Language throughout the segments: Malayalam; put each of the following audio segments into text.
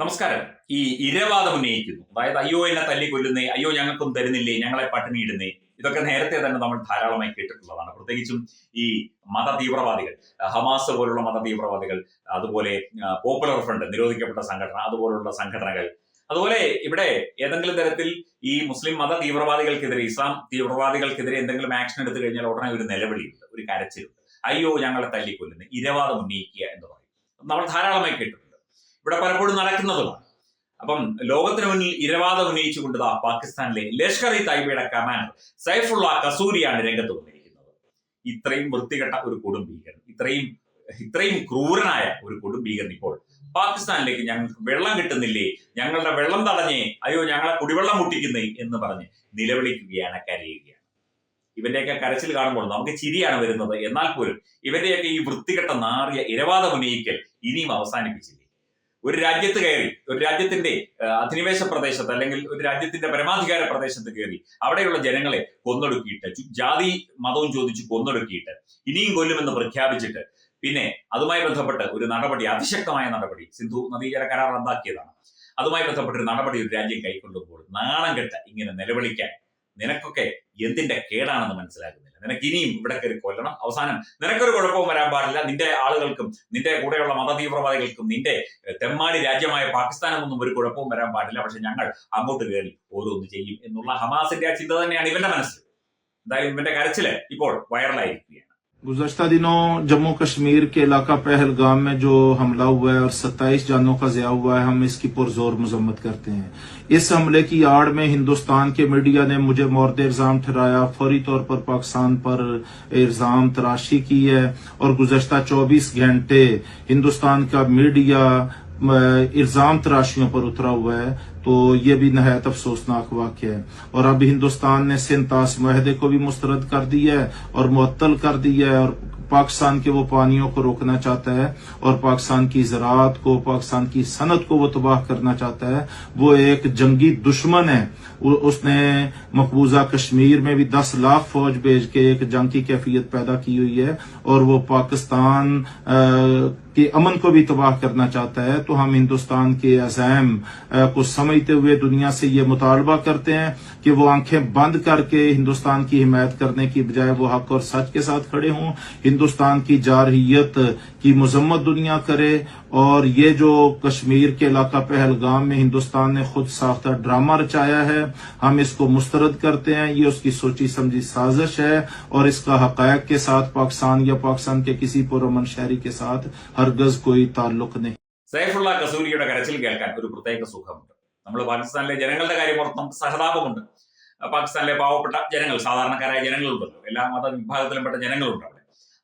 നമസ്കാരം. ഈ ഇരവാദം ഉന്നയിക്കുന്നു. അതായത് അയ്യോ എന്നെ തല്ലി കൊല്ലുന്നേ അയ്യോ ഞങ്ങൾക്കും തരുന്നില്ലേ ഞങ്ങളെ പട്ടിണി ഇടുന്നേ ഇതൊക്കെ നേരത്തെ തന്നെ നമ്മൾ ധാരാളമായി കേട്ടിട്ടുള്ളതാണ്. പ്രത്യേകിച്ചും ഈ മത തീവ്രവാദികൾ ഹമാസ് പോലുള്ള മത തീവ്രവാദികൾ അതുപോലെ പോപ്പുലർ ഫ്രണ്ട് നിരോധിക്കപ്പെട്ട സംഘടന അതുപോലുള്ള സംഘടനകൾ. അതുപോലെ ഇവിടെ ഏതെങ്കിലും തരത്തിൽ ഈ മുസ്ലിം മത തീവ്രവാദികൾക്കെതിരെ ഇസ്ലാം തീവ്രവാദികൾക്കെതിരെ എന്തെങ്കിലും ആക്ഷൻ എടുത്തു കഴിഞ്ഞാൽ ഉടനെ ഒരു നിലവിളിയുണ്ട് ഒരു കരച്ചിലുണ്ട്. അയ്യോ ഞങ്ങളെ തല്ലിക്കൊല്ലുന്നു ഇരവാദം ഉന്നയിക്കുക എന്ന് പറയും. നമ്മൾ ധാരാളമായി കേട്ടിട്ടുണ്ട്. ഇവിടെ പലപ്പോഴും നടക്കുന്നതുമാണ്. അപ്പം ലോകത്തിന് മുന്നിൽ ഇരവാദം ഉന്നയിച്ചുകൊണ്ട് പാകിസ്ഥാനിലെ ലഷ്കർ ഇ തൈബയുടെ കമാൻഡർ സൈഫുള്ള കസൂരിയാണ് രംഗത്ത് വന്നിരിക്കുന്നത്. ഇത്രയും വൃത്തികെട്ട ഒരു കൊടും ഭീകരൻ ഇത്രയും ഇത്രയും ക്രൂരനായ ഒരു കൊടും ഭീകരൻ ഇപ്പോൾ പാകിസ്ഥാനിലേക്ക് ഞങ്ങൾക്ക് വെള്ളം കിട്ടുന്നില്ലേ? ഞങ്ങളുടെ വെള്ളം തടഞ്ഞേ അയ്യോ ഞങ്ങളെ കുടിവെള്ളം മുട്ടിക്കുന്നേ എന്ന് പറഞ്ഞ് നിലവിളിക്കുകയാണ് കരയുകയാണ്. ഇവന്റെയൊക്കെ കരച്ചിൽ കാണുമ്പോൾ നമുക്ക് ചിരിയാണ് വരുന്നത്. എന്നാൽ പോലും ഇവന്റെയൊക്കെ ഈ വൃത്തികെട്ട നാറിയ ഇരവാദം ഉന്നയിക്കൽ ഇനിയും അവസാനിപ്പിച്ചില്ലേ. ഒരു രാജ്യത്ത് കയറി ഒരു രാജ്യത്തിന്റെ അധിനിവേശ പ്രദേശത്ത് അല്ലെങ്കിൽ ഒരു രാജ്യത്തിന്റെ പരമാധികാര പ്രദേശത്ത് കയറി അവിടെയുള്ള ജനങ്ങളെ കൊന്നൊടുക്കിയിട്ട് ജാതി മതവും ചോദിച്ച് കൊന്നൊടുക്കിയിട്ട് ഇനിയും കൊല്ലുമെന്ന് പ്രഖ്യാപിച്ചിട്ട് പിന്നെ അതുമായി ബന്ധപ്പെട്ട് ഒരു നടപടി അതിശക്തമായ നടപടി സിന്ധു നദീജല കരാർ റദ്ദാക്കിയതാണ്. അതുമായി ബന്ധപ്പെട്ട് ഒരു നടപടി ഒരു രാജ്യം കൈക്കൊള്ളുമ്പോൾ നാണം കെട്ട ഇങ്ങനെ നിലവിളിക്കാൻ നിനക്കൊക്കെ എന്തിന്റെ കേടാണെന്ന് മനസ്സിലാക്കുന്നില്ല നിനക്ക് ഇനിയും ഇവിടെ കയറി കൊല്ലണം. അവസാനം നിനക്കൊരു കുഴപ്പവും വരാൻ പാടില്ല. നിന്റെ ആളുകൾക്കും നിന്റെ കൂടെയുള്ള മത തീവ്രവാദികൾക്കും നിന്റെ തെമ്മാടി രാജ്യമായ പാകിസ്ഥാനൊന്നും ഒരു കുഴപ്പവും വരാൻ പാടില്ല. പക്ഷെ ഞങ്ങൾ അങ്ങോട്ട് കയറി ഓരോന്ന് ചെയ്യും എന്നുള്ള ഹമാസിന്റെ ആ ചിന്ത തന്നെയാണ് ഇവന്റെ മനസ്സിൽ. എന്തായാലും ഇവന്റെ കരച്ചിൽ ഇപ്പോൾ വൈറലായിരിക്കുകയാണ് گزشتہ دنوں جموں کشمیر کے علاقہ پہلگام میں جو حملہ ہوا ہے اور ستائیس جانوں کا ضیاع ہوا ہے، ہم اس کی پرزور مذمت کرتے ہیں۔ اس حملے کی آڑ میں ہندوستان کے میڈیا نے مجھے مورد الزام ٹھہرایا، فوری طور پر پاکستان پر الزام تراشی کی ہے اور گزشتہ چوبیس گھنٹے ہندوستان کا میڈیا الزام تراشیوں پر اترا ہوا ہے، تو یہ بھی نہایت افسوسناک واقع ہے۔ اور اب ہندوستان نے سنتاس معاہدے کو بھی مسترد کر دیا ہے اور معطل کر دیا ہے اور پاکستان کے وہ پانیوں کو روکنا چاہتا ہے اور پاکستان کی زراعت کو، پاکستان کی صنعت کو وہ تباہ کرنا چاہتا ہے۔ وہ ایک جنگی دشمن ہے۔ اس نے مقبوضہ کشمیر میں بھی دس لاکھ فوج بھیج کے ایک جنگ کی کیفیت پیدا کی ہوئی ہے اور وہ پاکستان کہ امن کو بھی تباہ کرنا چاہتا ہے۔ تو ہم ہندوستان کے عزائم کو سمجھتے ہوئے دنیا سے یہ مطالبہ کرتے ہیں کہ وہ آنکھیں بند کر کے ہندوستان کی حمایت کرنے کی بجائے وہ حق اور سچ کے ساتھ کھڑے ہوں۔ ہندوستان کی جارحیت کی مذمت دنیا کرے اور یہ جو کشمیر کے علاقہ پہلگام میں ہندوستان نے خود ساختہ ڈرامہ رچایا ہے، ہم اس کو مسترد کرتے ہیں، یہ اس کی سوچی سمجھی سازش ہے اور اس کا حقائق کے ساتھ پاکستان یا پاکستان کے کسی پرامن شہری کے ساتھ ہرگز کوئی تعلق نہیں۔ കസൂരിയുടെ اللہ കേൾക്കാൻ ഒരു നമ്മൾ പാകിസ്ഥാനിലെ ജനങ്ങളുടെ കാര്യം ഓർത്തും സഹതാപമുണ്ട്. പാകിസ്ഥാനിലെ പാവപ്പെട്ട ജനങ്ങൾ، സാധാരണക്കാരായ ജനങ്ങളുണ്ടല്ലോ. എല്ലാ മത വിഭാഗത്തിലും പെട്ട ജനങ്ങളുണ്ട്.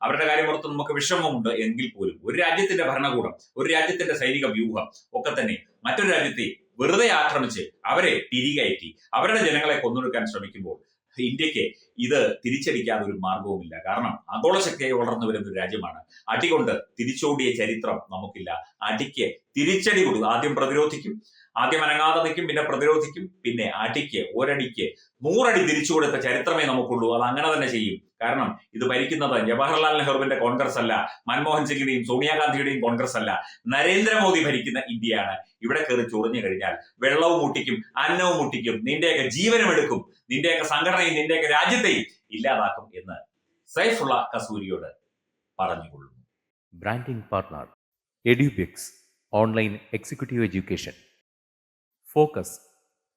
അവരുടെ കാര്യം ഓർത്ത് നമുക്ക് വിഷമമുണ്ട് എങ്കിൽ പോലും. ഒരു രാജ്യത്തിന്റെ ഭരണകൂടം ഒരു രാജ്യത്തിന്റെ സൈനിക വ്യൂഹം ഒക്കെ തന്നെ മറ്റൊരു രാജ്യത്തെ വെറുതെ ആക്രമിച്ച് അവരെ തിരികയറ്റി അവരുടെ ജനങ്ങളെ കൊന്നൊടുക്കാൻ ശ്രമിക്കുമ്പോൾ ഇന്ത്യയ്ക്ക് ഇത് തിരിച്ചടിക്കാൻ ഒരു മാർഗവുമില്ല കാരണം ആഗോള ശക്തിയായി വളർന്നു വരുന്ന ഒരു രാജ്യമാണ് അടികൊണ്ട് തിരിച്ചോടിയ ചരിത്രം നമുക്കില്ല. അടിക്ക് തിരിച്ചടി കൊടുക്കും. ആദ്യം പ്രതിരോധിക്കും ആദ്യം അനങ്ങാതെ നിൽക്കും പിന്നെ പ്രതിരോധിക്കും പിന്നെ അടിക്ക് ഒരടിക്ക് നൂറടി തിരിച്ചു കൊടുത്ത ചരിത്രമേ നമുക്കുള്ളൂ. അത് അങ്ങനെ തന്നെ ചെയ്യും. കാരണം ഇത് ഭരിക്കുന്നത് ജവഹർലാൽ നെഹ്റുവിന്റെ കോൺഗ്രസ് അല്ല മൻമോഹൻ സിംഗിന്റെയും സോണിയാഗാന്ധിയുടെയും കോൺഗ്രസ് അല്ല. നരേന്ദ്രമോദി ഭരിക്കുന്ന ഇന്ത്യയാണ്. ഇവിടെ കയറി ചൊറിഞ്ഞു കഴിഞ്ഞാൽ വെള്ളവും മുട്ടിക്കും അന്നവും മുട്ടിക്കും നിന്റെയൊക്കെ ജീവനും എടുക്കും നിന്റെയൊക്കെ സംഘടനയും നിന്റെയൊക്കെ രാജ്യത്തെയും ഇല്ലാതാക്കും എന്ന് സൈഫുള്ള കസൂരിയോട് പറഞ്ഞുകൊള്ളുന്നു. Branding partner Edubix online executive education focus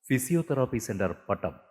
physiotherapy centre Pattom